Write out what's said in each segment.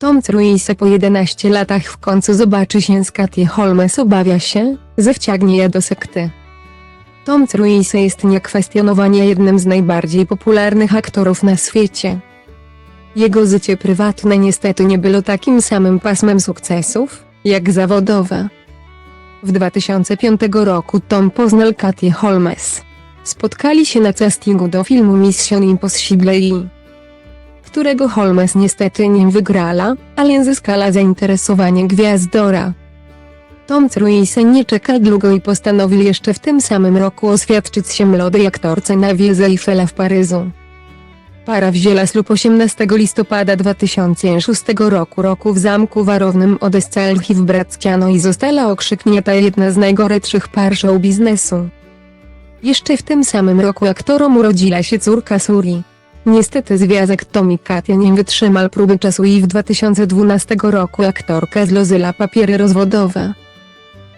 Tom Cruise po 11 latach w końcu zobaczy się z Katie Holmes obawia się, że wciągnie je do sekty. Tom Cruise jest niekwestionowanie jednym z najbardziej popularnych aktorów na świecie. Jego życie prywatne niestety nie było takim samym pasmem sukcesów, jak zawodowe. W 2005 roku Tom poznał Katie Holmes. Spotkali się na castingu do filmu Mission Impossible i którego Holmes niestety nie wygrała, ale zyskała zainteresowanie gwiazdora. Tom Cruise nie czekał długo i postanowił jeszcze w tym samym roku oświadczyć się młodej aktorce na wieży Eiffela w Paryżu. Para wzięła ślub 18 listopada 2006 roku roku w zamku warownym Odescalchi w Bracciano i została okrzyknięta jedna z najgorętszych par show biznesu. Jeszcze w tym samym roku aktorom urodziła się córka Suri. Niestety związek Tom i Katia nie wytrzymał próby czasu i w 2012 roku aktorka zlożyła papiery rozwodowe.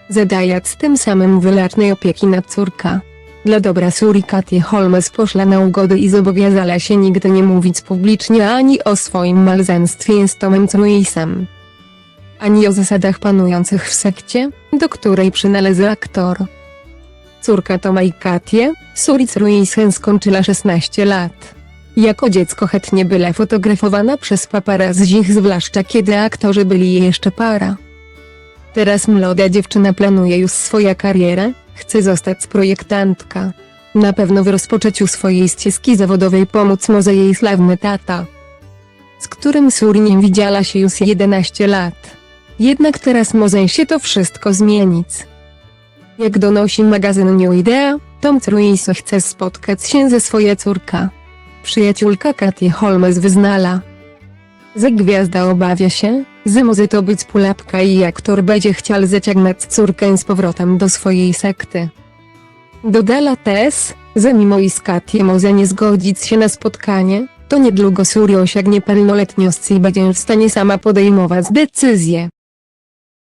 Zadając tym samym wyraźnej opieki nad córka. Dla dobra Suri Katie Holmes poszła na ugodę i zobowiązała się nigdy nie mówić publicznie ani o swoim małżeństwie z Tomem Cruise'em. Ani o zasadach panujących w sekcie, do której przynależy aktor. Córka Toma i Katie, Suri Cruise skończyła 16 lat. Jako dziecko chętnie była fotografowana przez paparazzi, zwłaszcza kiedy aktorzy byli jeszcze para. Teraz młoda dziewczyna planuje już swoją karierę, chce zostać projektantka. Na pewno w rozpoczęciu swojej ścieżki zawodowej pomóc może jej sławny tata, z którym Suri nie widziała się już 11 lat. Jednak teraz może się to wszystko zmienić. Jak donosi magazyn New Idea, Tom Cruise chce spotkać się ze swoją córką. Przyjaciółka Katie Holmes wyznala, że gwiazda obawia się, że może to być pułapka i aktor będzie chciał zaciągnąć córkę z powrotem do swojej sekty. Dodała też, że mimo iż Katie może nie zgodzić się na spotkanie, to niedługo Suri osiągnie pełnoletność i będzie w stanie sama podejmować decyzje.